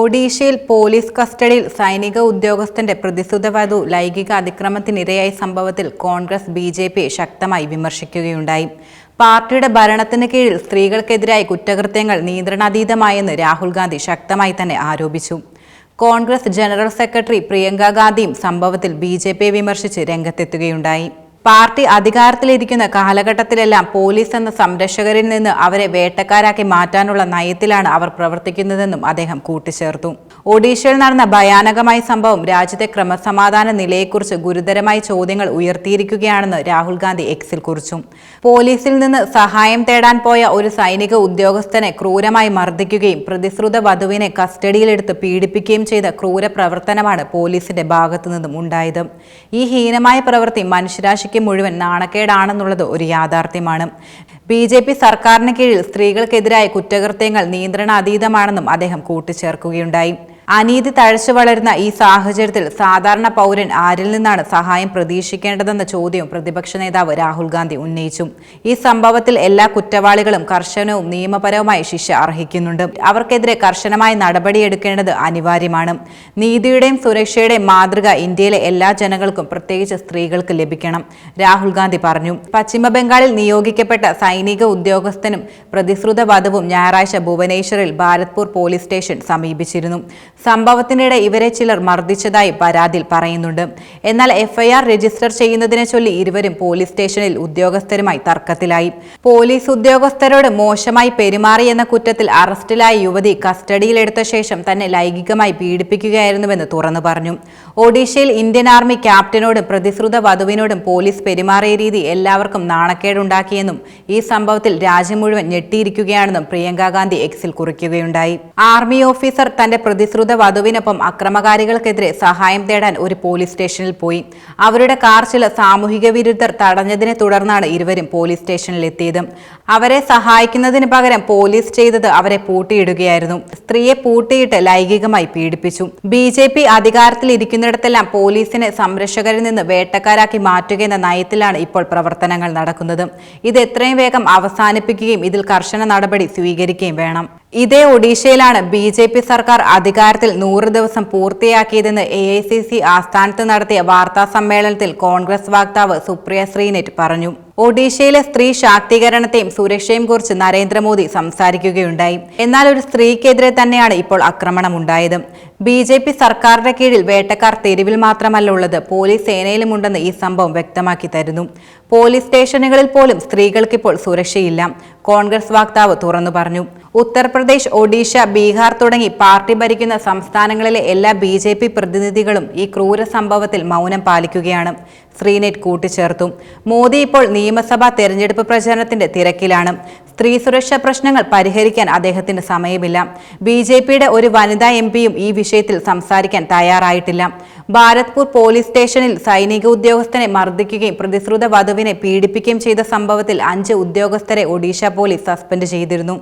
ഒഡീഷയിൽ പോലീസ് കസ്റ്റഡിയിൽ സൈനിക ഉദ്യോഗസ്ഥന്റെ പ്രതിസുത വധു ലൈംഗിക അതിക്രമത്തിനിരയായ സംഭവത്തിൽ കോൺഗ്രസ് ബി ജെ പി ശക്തമായി വിമർശിക്കുകയുണ്ടായി. പാർട്ടിയുടെ ഭരണത്തിന് കീഴിൽ സ്ത്രീകൾക്കെതിരായ കുറ്റകൃത്യങ്ങൾ നിയന്ത്രണാതീതമായെന്ന് രാഹുൽ ഗാന്ധി ശക്തമായി തന്നെ ആരോപിച്ചു. കോൺഗ്രസ് ജനറൽ സെക്രട്ടറി പ്രിയങ്ക ഗാന്ധിയും സംഭവത്തിൽ ബി വിമർശിച്ച് രംഗത്തെത്തുകയുണ്ടായി. പാർട്ടി അധികാരത്തിലിരിക്കുന്ന കാലഘട്ടത്തിലെല്ലാം പോലീസ് എന്ന സംരക്ഷകരിൽ നിന്ന് അവരെ വേട്ടക്കാരാക്കി മാറ്റാനുള്ള നയത്തിലാണ് അവർ പ്രവർത്തിക്കുന്നതെന്നും അദ്ദേഹം കൂട്ടിച്ചേർത്തു. ഒഡീഷയിൽ നടന്ന ഭയാനകമായ സംഭവം രാജ്യത്തെ ക്രമസമാധാന നിലയെക്കുറിച്ച് ഗുരുതരമായ ചോദ്യങ്ങൾ ഉയർത്തിയിരിക്കുകയാണെന്ന് രാഹുൽ ഗാന്ധി എക്സിൽ കുറിച്ചു. പോലീസിൽ നിന്ന് സഹായം തേടാൻ പോയ ഒരു സൈനിക ഉദ്യോഗസ്ഥനെ ക്രൂരമായി മർദ്ദിക്കുകയും പ്രതിശ്രുത വധുവിനെ കസ്റ്റഡിയിലെടുത്ത് പീഡിപ്പിക്കുകയും ചെയ്ത ക്രൂര പ്രവർത്തനമാണ് പോലീസിന്റെ ഭാഗത്തു നിന്നും ഉണ്ടായത്. ഈ ഹീനമായ പ്രവൃത്തി മനുഷ്യരാശിക്ക് മുഴുവൻ നാണക്കേടാണെന്നുള്ളത് ഒരു യാഥാർത്ഥ്യമാണ്. ബി ജെ പി സർക്കാരിന് കീഴിൽ സ്ത്രീകൾക്കെതിരായ കുറ്റകൃത്യങ്ങൾ നിയന്ത്രണാതീതമാണെന്നും അദ്ദേഹം കൂട്ടിച്ചേർക്കുകയുണ്ടായി. അനീതി തഴച്ചു വളരുന്ന ഈ സാഹചര്യത്തിൽ സാധാരണ പൗരൻ ആരിൽ നിന്നാണ് സഹായം പ്രതീക്ഷിക്കേണ്ടതെന്ന ചോദ്യം പ്രതിപക്ഷ നേതാവ് രാഹുൽ ഗാന്ധി ഉന്നയിച്ചു. ഈ സംഭവത്തിൽ എല്ലാ കുറ്റവാളികളും കർശനവും നിയമപരവുമായ ശിക്ഷ അർഹിക്കുന്നുണ്ട്. അവർക്കെതിരെ കർശനമായ നടപടിയെടുക്കേണ്ടത് അനിവാര്യമാണ്. നീതിയുടെയും സുരക്ഷയുടെയും മാതൃക ഇന്ത്യയിലെ എല്ലാ ജനങ്ങൾക്കും പ്രത്യേകിച്ച് സ്ത്രീകൾക്ക് ലഭിക്കണം രാഹുൽ ഗാന്ധി പറഞ്ഞു. പശ്ചിമ ബംഗാളിൽ നിയോഗിക്കപ്പെട്ട സൈനിക ഉദ്യോഗസ്ഥനും പ്രതിശ്രുത വധവും ഞായറാഴ്ച ഭുവനേശ്വറിൽ ഭാരത്പൂർ പോലീസ് സ്റ്റേഷൻ സമീപിച്ചിരുന്നു. സംഭവത്തിനിടെ ഇവരെ ചിലർ മർദ്ദിച്ചതായി പരാതിയിൽ പറയുന്നുണ്ട്. എന്നാൽ എഫ്ഐആർ രജിസ്റ്റർ ചെയ്യുന്നതിനെ ചൊല്ലി ഇരുവരും പോലീസ് സ്റ്റേഷനിൽ ഉദ്യോഗസ്ഥരുമായി തർക്കത്തിലായി. പോലീസ് ഉദ്യോഗസ്ഥരോട് മോശമായി പെരുമാറിയെന്ന കുറ്റത്തിൽ അറസ്റ്റിലായ യുവതി കസ്റ്റഡിയിലെടുത്ത ശേഷം തന്നെ ലൈംഗികമായി പീഡിപ്പിക്കുകയായിരുന്നുവെന്ന് തുറന്നു പറഞ്ഞു. ഒഡീഷയിൽ ഇന്ത്യൻ ആർമി ക്യാപ്റ്റനോടും പ്രതിശ്രുത വധുവിനോടും പോലീസ് പെരുമാറിയ രീതി എല്ലാവർക്കും നാണക്കേടുണ്ടാക്കിയെന്നും ഈ സംഭവത്തിൽ രാജ്യം മുഴുവൻ ഞെട്ടിയിരിക്കുകയാണെന്നും പ്രിയങ്കാ ഗാന്ധി എക്സിൽ കുറിക്കുകയുണ്ടായി. ആർമി ഓഫീസർ തന്റെ പ്രതിശ്രുത വധുവിനൊപ്പം അക്രമകാരികൾക്കെതിരെ സഹായം തേടാൻ ഒരു പോലീസ് സ്റ്റേഷനിൽ പോയി. അവരുടെ കാർ ചില സാമൂഹിക വിരുദ്ധർ തടഞ്ഞതിനെ തുടർന്നാണ് ഇരുവരും പോലീസ് സ്റ്റേഷനിൽ എത്തിയത്. അവരെ സഹായിക്കുന്നതിന് പകരം പോലീസ് ചെയ്തത് അവരെ പൂട്ടിയിടുകയായിരുന്നു. സ്ത്രീയെ പൂട്ടിയിട്ട് ലൈംഗികമായി പീഡിപ്പിച്ചു. ബി ജെ പി അധികാരത്തിലിരിക്കുന്നിടത്തെല്ലാം പോലീസിനെ സംരക്ഷകരിൽ നിന്ന് വേട്ടക്കാരാക്കി മാറ്റുക എന്ന നയത്തിലാണ് ഇപ്പോൾ പ്രവർത്തനങ്ങൾ നടക്കുന്നത്. ഇത് എത്രയും വേഗം അവസാനിപ്പിക്കുകയും ഇതിൽ കർശന നടപടി സ്വീകരിക്കുകയും വേണം. ഇതേ ഒഡീഷയിലാണ് ബി ജെ പി സർക്കാർ അധികാരത്തിൽ നൂറ് ദിവസം പൂർത്തിയാക്കിയതെന്ന് എ ഐ സി സി ആസ്ഥാനത്ത് നടത്തിയ വാർത്താ സമ്മേളനത്തിൽ കോൺഗ്രസ് വക്താവ് സുപ്രിയ ശ്രീനെറ്റ് പറഞ്ഞു. ഒഡീഷയിലെ സ്ത്രീ ശാക്തീകരണത്തെയും സുരക്ഷയും കുറിച്ച് നരേന്ദ്രമോദി സംസാരിക്കുകയുണ്ടായി. എന്നാൽ ഒരു സ്ത്രീക്കെതിരെ തന്നെയാണ് ഇപ്പോൾ ആക്രമണമുണ്ടായത്. ബി ജെ പി സർക്കാരിന്റെ കീഴിൽ വേട്ടക്കാർ തെരുവിൽ മാത്രമല്ല ഉള്ളത്. പോലീസ് സേനയിലുമുണ്ടെന്ന് ഈ സംഭവം വ്യക്തമാക്കി തരുന്നു. പോലീസ് സ്റ്റേഷനുകളിൽ പോലും സ്ത്രീകൾക്കിപ്പോൾ സുരക്ഷയില്ല. കോൺഗ്രസ് വക്താവ് തുറന്നു പറഞ്ഞു. ഉത്തർപ്രദേശ് ഒഡീഷ ബീഹാർ തുടങ്ങി പാർട്ടി ഭരിക്കുന്ന സംസ്ഥാനങ്ങളിലെ എല്ലാ ബി ജെ പി പ്രതിനിധികളും ഈ ക്രൂര സംഭവത്തിൽ മൗനം പാലിക്കുകയാണ്. ശ്രീനെറ്റ് കൂട്ടിച്ചേർത്തു. മോദി ഇപ്പോൾ നിയമസഭാ തെരഞ്ഞെടുപ്പ് പ്രചാരണത്തിന്റെ തിരക്കിലാണ്. സ്ത്രീ സുരക്ഷാ പ്രശ്നങ്ങൾ പരിഹരിക്കാൻ അദ്ദേഹത്തിന് സമയമില്ല. ബി ജെ പിയുടെ ഒരു വനിതാ എം പിയും ഈ വിഷയത്തിൽ സംസാരിക്കാൻ തയ്യാറായിട്ടില്ല. ഭാരത്പൂർ പോലീസ് സ്റ്റേഷനിൽ സൈനിക ഉദ്യോഗസ്ഥനെ മർദ്ദിക്കുകയും പ്രതിശ്രുത വധുവിനെ പീഡിപ്പിക്കുകയും ചെയ്ത സംഭവത്തിൽ അഞ്ച് ഉദ്യോഗസ്ഥരെ ഒഡീഷ പോലീസ് സസ്പെൻഡ് ചെയ്തിരുന്നു.